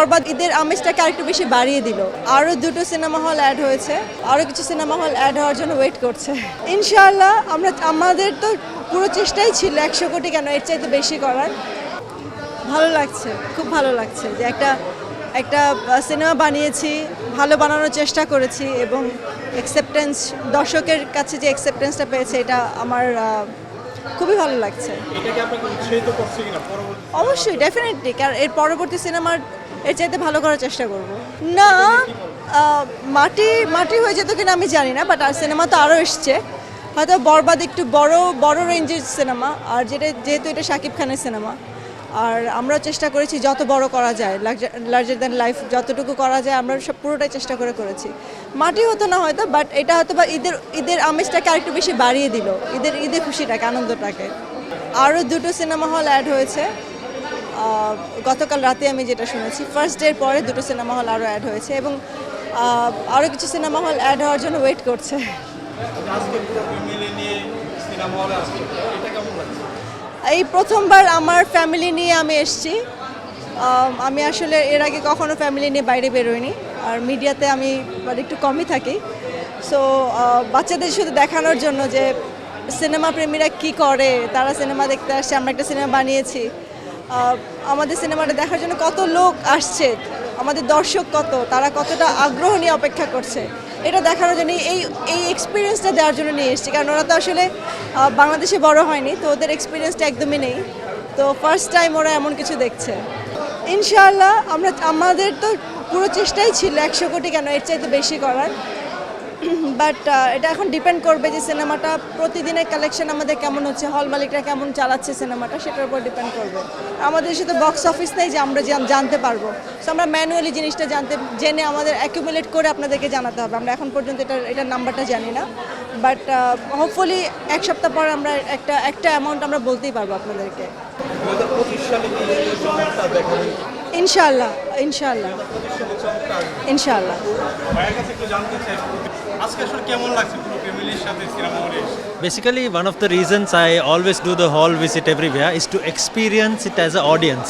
বরবাদ ঈদের আমেজটাকে আরেকটু বেশি বাড়িয়ে দিল। আরও দুটো সিনেমা হল অ্যাড হয়েছে। আরও কিছু সিনেমা হল অ্যাড হওয়ার জন্য ওয়েট করছে। ইনশাআল্লাহ আমরা আমাদের তো পুরো চেষ্টাই ছিল একশো কোটি কেন এর চাইতে বেশি করার। ভালো লাগছে খুব ভালো লাগছে যে একটা একটা সিনেমা বানিয়েছি ভালো বানানোর চেষ্টা করেছি এবং অ্যাকসেপ্টেন্স দর্শকের কাছে যে অ্যাকসেপ্টেন্সটা পেয়েছে এটা আমার খুবই ভালো লাগছে। অবশ্যই ডেফিনেটলি কারণ এর পরবর্তী সিনেমার এর চাইতে ভালো করার চেষ্টা করব। না মাটি মাটি হয়ে যেত কিনা আমি জানি না বাট আর সিনেমা তো আরও এসছে। হয়তো বরবাদ একটু বড় বড় রেঞ্জের সিনেমা আর যেটা, যেহেতু এটা শাকিব খানের সিনেমা আর আমরা চেষ্টা করেছি যত বড় করা যায় লার্জার দ্যান লাইফ যতটুকু করা যায়, আমরা সব পুরোটাই চেষ্টা করে করেছি। মাটি হতো না হয়তো বাট এটা হয়তো বা ঈদের ঈদের আমেজটাকে আরেকটু বেশি বাড়িয়ে দিল, ঈদের ঈদের খুশিটাকে, আনন্দটাকে। আরও দুটো সিনেমা হল অ্যাড হয়েছে। গতকাল রাতে আমি যেটা শুনেছি ফার্স্ট ডের পরে দুটো সিনেমা হল আরও অ্যাড হয়েছে এবং আরও কিছু সিনেমা হল অ্যাড হওয়ার জন্য ওয়েট করছে। এই প্রথমবার আমার ফ্যামিলি নিয়ে আমি এসছি। আমি আসলে এর আগে কখনো ফ্যামিলি নিয়ে বাইরে বেরোইনি, আর মিডিয়াতে আমি মানে একটু কমই থাকি। সো বাচ্চাদের শুধু দেখানোর জন্য যে সিনেমা প্রেমীরা কি করে, তারা সিনেমা দেখতে আসছে, আমরা একটা সিনেমা বানিয়েছি। আমাদের সিনেমাটা দেখার জন্য কত লোক আসছে, আমাদের দর্শক কত, তারা কতটা আগ্রহ নিয়ে অপেক্ষা করছে, এটা দেখানোর জন্য এই এই এক্সপিরিয়েন্সটা দেওয়ার জন্য নিয়ে এসেছি। কারণ ওরা তো আসলে বাংলাদেশে বড় হয়নি, তো ওদের এক্সপিরিয়েন্সটা একদমই নেই। তো ফার্স্ট টাইম ওরা এমন কিছু দেখছে। ইনশাআল্লাহ আমরা, আমাদের তো পুরো চেষ্টাই ছিল একশো কোটি কেন, এর চাইতে বেশি করার। বাট এটা এখন ডিপেন্ড করবে যে সিনেমাটা প্রতিদিনের কালেকশন আমাদের কেমন হচ্ছে হল মালিকরা কেমন চালাচ্ছে সিনেমাটা সেটার উপর ডিপেন্ড করবে। আমাদের তো বক্স অফিস নেই যে আমরা জান- জানতে পারব। সো আমরা ম্যানুয়ালি জিনিসটা জানতে, জেনে আমাদের অ্যাকুমুলেট করে আপনাদেরকে জানাতে হবে। আমরা এখন পর্যন্ত এটা এটার নাম্বারটা জানি না। বাট হোপফুলি এক সপ্তাহ পর আমরা একটা একটা অ্যামাউন্ট আমরা বলতেই পারব আপনাদেরকে। দু হাজার পঁচিশ সালে কি এই চমকটা দেখাবেন ইনশাআল্লাহ ইনশাআল্লাহ পঁচিশ সালে চমকটা আসবে ইনশাআল্লাহ ভাইয়ের কাছে একটু জানতে চাই আজকে আসলে কেমন লাগছে পুরো ফ্যামিলির সাথে সিনেমা হলে এসে Basically, one of the reasons I always do the hall visit everywhere is to experience it as an audience.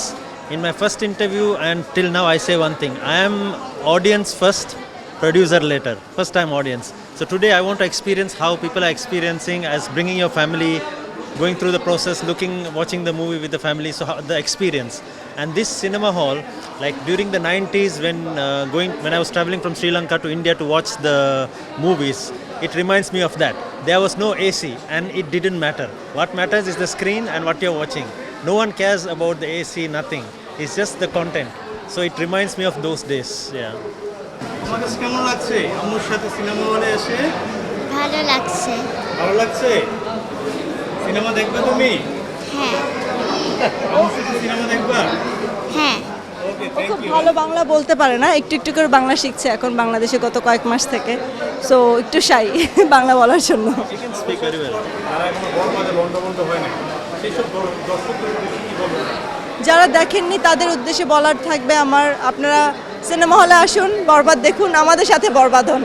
In my first interview and till now, I say one thing I am audience first, producer later, first time audience. So today, I want to experience how people are experiencing as bringing your family, going through the process, looking, watching the movie with the family, so how, the experience. And this cinema hall, like during the 90s when uh, going when I was traveling from Sri Lanka to India to watch the movies, it reminds me of that. There was no AC and it didn't matter. What matters is the screen and what you're watching. No one cares about the AC, nothing. It's just the content. So it reminds me of those days. Yeah. তোমার কাছে কেমন লাগছে আম্মুর সাথে cinema হলে এসে ভালো লাগছে ভালো লাগছে সিনেমা দেখবে তুমি? হ্যাঁ। সিনেমা দেখবা? হ্যাঁ। ও খুব ভালো বাংলা বলতে পারে না একটু একটু করে বাংলা শিখছে এখন বাংলাদেশে গত কয়েক মাস থেকে। সো একটু শাই বাংলা বলার জন্য। যারা দেখেননি তাদের উদ্দেশ্যে বলার থাকবে আমার আপনারা সিনেমা হলে আসুন বরবাদ দেখুন আমাদের সাথে বরবাদ হন।